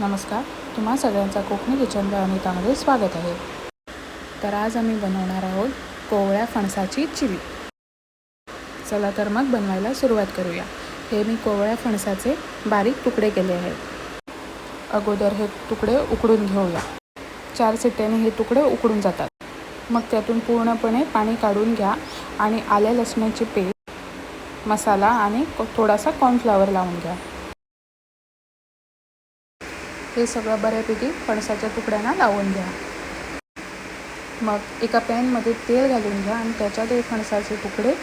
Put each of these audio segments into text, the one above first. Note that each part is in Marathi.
नमस्कार. तुम्हा सगळ्यांचा कोकणी किचन बाय अनितामध्ये स्वागत आहे. तर आज आम्ही बनवणार आहोत कोवळ्या फणसाची चिली. चला तर मग बनवायला सुरुवात करूया. हे मी कोवळ्या फणसाचे बारीक तुकडे केले आहेत. अगोदर हे तुकडे उकडून घेऊया. चार सिट्ट्याने हे तुकडे उकडून जातात. मग त्यातून पूर्णपणे पाणी काढून घ्या आणि आल्या लसणाची पेस्ट मसाला आणि थोडासा कॉर्नफ्लॉवर लावून घ्या. हे सगळं बऱ्यापैकी फणसाच्या तुकड्यांना लावून घ्या. मग एका पॅनमध्ये तेल घालून घ्या आणि त्याच्यात हे फणसाचे तुकडे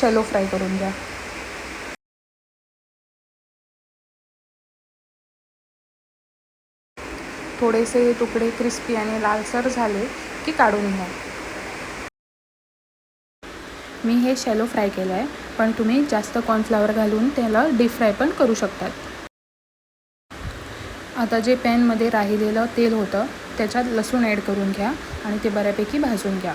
शॅलो फ्राय करून घ्या. थोडेसे हे तुकडे क्रिस्पी आणि लालसर झाले की काढून घ्या. मी हे शॅलो फ्राय केलं आहे पण तुम्ही जास्त कॉर्नफ्लॉवर घालून त्याला डीप फ्राय पण करू शकतात. आता जे पॅनमध्ये राहिलेलं तेल होतं त्याच्यात लसूण ॲड करून घ्या आणि ते बऱ्यापैकी भाजून घ्या.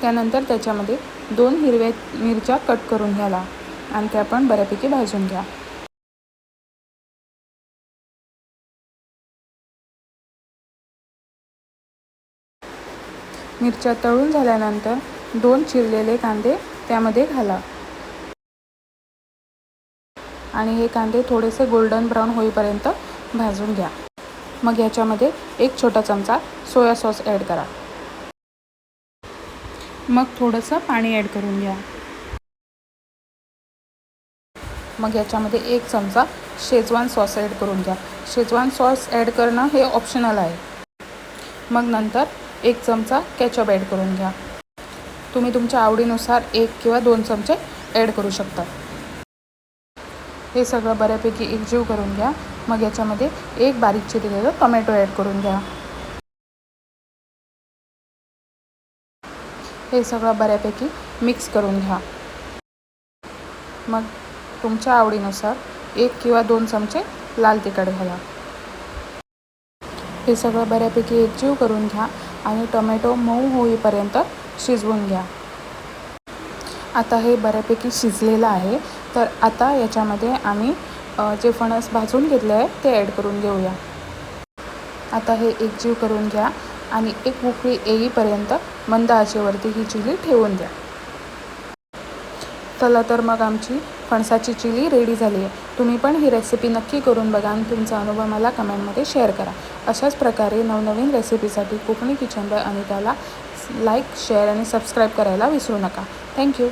त्यानंतर त्याच्यामध्ये दोन हिरव्या मिरच्या कट करून घ्याला आणि त्या पण बऱ्यापैकी भाजून घ्या. मिरच्या तळून झाल्यानंतर दोन चिरलेले कांदे त्यामध्ये घाला. आणि हे कांदे थोडेसे गोल्डन ब्राऊन होईपर्यंत भाजून घ्या. मग याच्यामध्ये एक छोटा चमचा सोया सॉस ॲड करा. मग थोडंसं पाणी ॲड करून घ्या. मग याच्यामध्ये एक चमचा शेजवान सॉस ॲड करून घ्या. शेजवान सॉस ॲड करणं हे ऑप्शनल आहे. मग नंतर एक चमचा कॅचअप ॲड करून घ्या. तुम्ही तुमच्या आवडीनुसार एक किंवा दोन चमचे ॲड करू शकता. हे सगळं बऱ्यापैकी एकजीव करून घ्या. मग याच्यामध्ये एक बारीक चिरलेलं टोमॅटो ॲड करून घ्या. हे सगळं बऱ्यापैकी मिक्स करून घ्या. मग तुमच्या आवडीनुसार एक किंवा दोन चमचे लाल तिखट घाला. हे सगळं बऱ्यापैकी एकजीव करून घ्या आणि टोमॅटो मऊ होईपर्यंत शिजवून घ्या. आता हे बऱ्यापैकी शिजलेलं आहे. तर आता याच्यामध्ये आम्ही जे फणस भाजून घेतले आहे ते ॲड करून घेऊया. आता हे एकजीव करून घ्या आणि एक उकळी येईपर्यंत मंद आचेवरती ही चिली ठेवून द्या. चला तर मग आमची फणसाची चिली रेडी झाली आहे. तुम्ही पण ही रेसिपी नक्की करून बघा आणि तुमचा अनुभव मला कमेंटमध्ये शेअर करा. अशाच प्रकारे नवनवीन रेसिपीसाठी कोकणी किचन बाय अनिताला लाईक शेअर आणि सबस्क्राईब करायला विसरू नका. थँक्यू